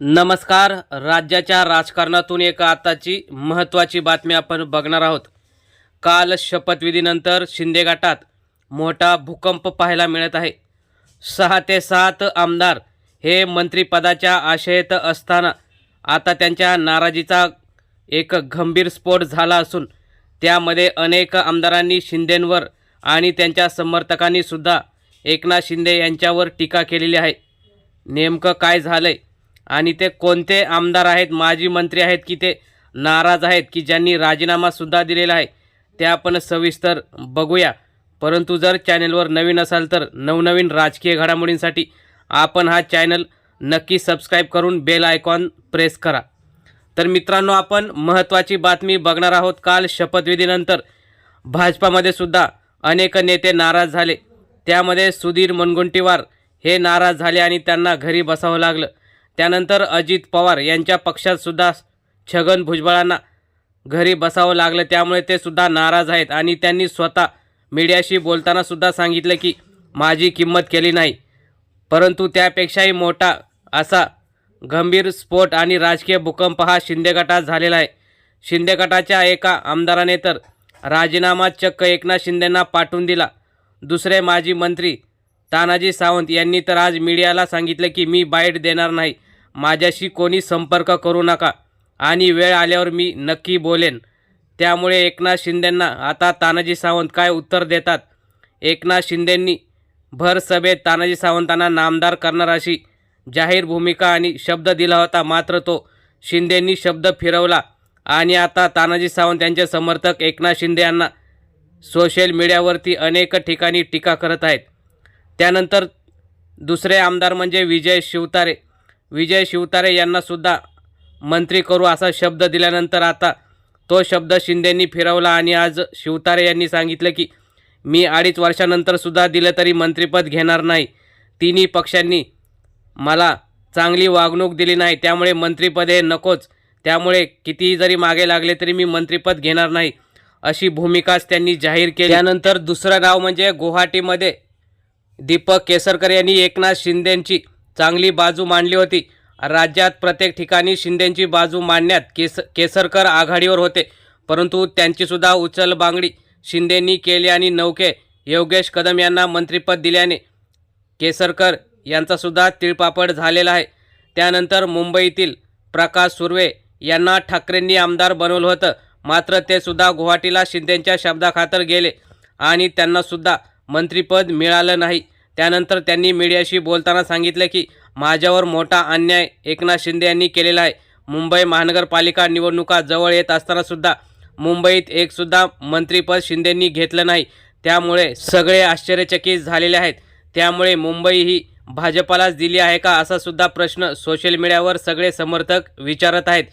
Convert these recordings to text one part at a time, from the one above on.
नमस्कार. राज्याच्या राजकारणातून एक आताची महत्त्वाची बातमी आपण बघणार आहोत. काल शपथविधीनंतर शिंदे मोठा भूकंप पाहायला मिळत आहे. सहा ते सात आमदार हे मंत्रिपदाच्या आशयत असताना आता त्यांच्या नाराजीचा एक गंभीर स्फोट झाला असून त्यामध्ये अनेक आमदारांनी शिंदेंवर आणि त्यांच्या समर्थकांनीसुद्धा एकनाथ शिंदे यांच्यावर टीका केलेली आहे. नेमकं काय झालं आहे आणि ते कोणते आमदार आहेत माजी मंत्री आहेत की ते नाराज आहेत की ज्यांनी राजीनामासुद्धा दिलेला आहे ते आपण सविस्तर बघूया. परंतु जर चॅनलवर नवीन असाल तर नवनवीन राजकीय घडामोडींसाठी आपण हा चॅनल नक्की सबस्क्राईब करून बेल आयकॉन प्रेस करा. तर मित्रांनो आपण महत्त्वाची बातमी बघणार आहोत. काल शपथविधीनंतर भाजपामध्ये सुद्धा अनेक नेते नाराज झाले. त्यामध्ये सुधीर मुनगुंटीवार हे नाराज झाले आणि त्यांना घरी बसावं लागलं. त्यानंतर अजित पवार यांच्या पक्षात सुद्धा छगन भुजबळांना घरी बसावं लागलं. त्यामुळे ते सुद्धा नाराज आहेत. आणि त्यांनी स्वतः मीडियाशी बोलताना सुद्धा सांगितलं की माझी किंमत केली नाही. परंतु त्यापेक्षाही मोठा असा गंभीर स्फोट आणि राजकीय भूकंप हा शिंदे गटात झालेला आहे. शिंदे गटाच्या एका आमदाराने तर राजीनामा चक्क एकनाथ शिंदेंना पाठवून दिला. दुसरे माजी मंत्री तानाजी सावंत यांनी तर आज मीडियाला सांगितलं की मी बाईट देणार नाही. माझ्याशी कोणी संपर्क करू नका. आणि वेळ आल्यावर मी नक्की बोलेन. त्यामुळे एकनाथ शिंदेंना आता तानाजी सावंत काय उत्तर देतात? एकनाथ शिंदेंनी भर सभेत तानाजी सावंतांना नामदार करणार अशी जाहीर भूमिका आणि शब्द दिला होता. मात्र तो शिंदेंनी शब्द फिरवला. आणि आता तानाजी सावंत यांचे समर्थक एकनाथ शिंदे यांना सोशल मीडियावरती अनेक ठिकाणी टीका करत आहेत. त्यानंतर दुसरे आमदार म्हणजे विजय शिवतारे. विजय शिवतारे यांनासुद्धा मंत्री करू असा शब्द दिल्यानंतर आता तो शब्द शिंदेंनी फिरवला आणि आज शिवतारे यांनी सांगितलं की मी अडीच वर्षानंतरसुद्धा दिलं तरी मंत्रिपद घेणार नाही. तिन्ही पक्षांनी मला चांगली वागणूक दिली नाही. त्यामुळे मंत्रिपद हे नकोच. त्यामुळे कितीही जरी मागे लागले तरी मी मंत्रिपद घेणार नाही. अशी भूमिकाच त्यांनी जाहीर केली. त्यानंतर दुसरं नाव म्हणजे गुवाहाटीमध्ये दीपक केसरकर यांनी एकनाथ शिंदेंची चांगली बाजू मांडली होती. राज्यात प्रत्येक ठिकाणी शिंदेंची बाजू मांडण्यात केस केसरकर आघाडीवर होते. परंतु त्यांचीसुद्धा उचलबांगडी शिंदेंनी केली आणि नौके योगेश कदम यांना मंत्रिपद दिल्याने केसरकर यांचासुद्धा तिळपापड झालेला आहे. त्यानंतर मुंबईतील प्रकाश सुर्वे यांना ठाकरेंनी आमदार बनवलं होतं. मात्र ते सुद्धा गुवाहाटीला शिंदेंच्या शब्दाखातर गेले आणि त्यांनासुद्धा मंत्रीपद मिळालं नाही. त्यानंतर त्यांनी मीडियाशी बोलताना सांगितलं की माझ्यावर मोठा अन्याय एकनाथ शिंदे यांनी केलेला आहे. मुंबई महानगरपालिका निवडणुका जवळ येत असतानासुद्धा मुंबईत एकसुद्धा मंत्रीपद शिंदेंनी घेतलं नाही. त्यामुळे सगळे आश्चर्यचकित झालेले आहेत. त्यामुळे मुंबई ही भाजपालाच दिली आहे का असा सुद्धा प्रश्न सोशल मीडियावर सगळे समर्थक विचारत आहेत.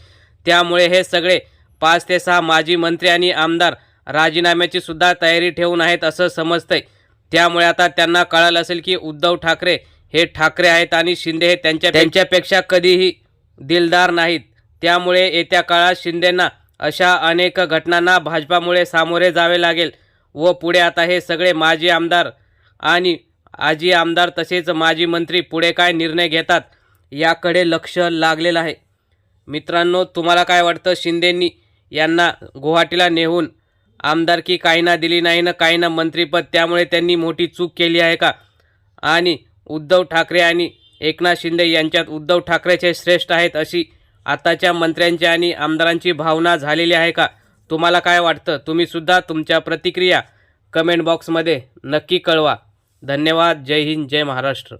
त्यामुळे हे सगळे पाच ते सहा माजी मंत्री आणि आमदार राजीनाम्याची सुद्धा तयारी ठेवून आहेत असं समजतंय. त्यामुळे आता त्यांना कळालं असेल की उद्धव ठाकरे हे ठाकरे आहेत आणि शिंदे हे त्यांच्या त्यांच्यापेक्षा कधीही दिलदार नाहीत. त्यामुळे येत्या काळात शिंदेंना अशा अनेक घटनांना भाजपामुळे सामोरे जावे लागेल व पुढे आता हे सगळे माजी आमदार आणि आजी आमदार तसेच माजी मंत्री पुढे काय निर्णय घेतात याकडे लक्ष लागलेलं आहे. मित्रांनो तुम्हाला काय वाटतं? शिंदेंनी यांना गुवाहाटीला नेऊन आमदारकी काहींना दिली नाही ना काहींना मंत्रीपद त्यामुळे त्यांनी मोठी चूक केली आहे का? आणि उद्धव ठाकरे आणि एकनाथ शिंदे यांच्यात उद्धव ठाकरेचे श्रेष्ठ आहेत अशी आताच्या मंत्र्यांची आणि आमदारांची भावना झालेली आहे का? तुम्हाला काय वाटतं? तुम्हीसुद्धा तुमच्या प्रतिक्रिया कमेंट बॉक्समध्ये नक्की कळवा. धन्यवाद. जय हिंद. जय महाराष्ट्र.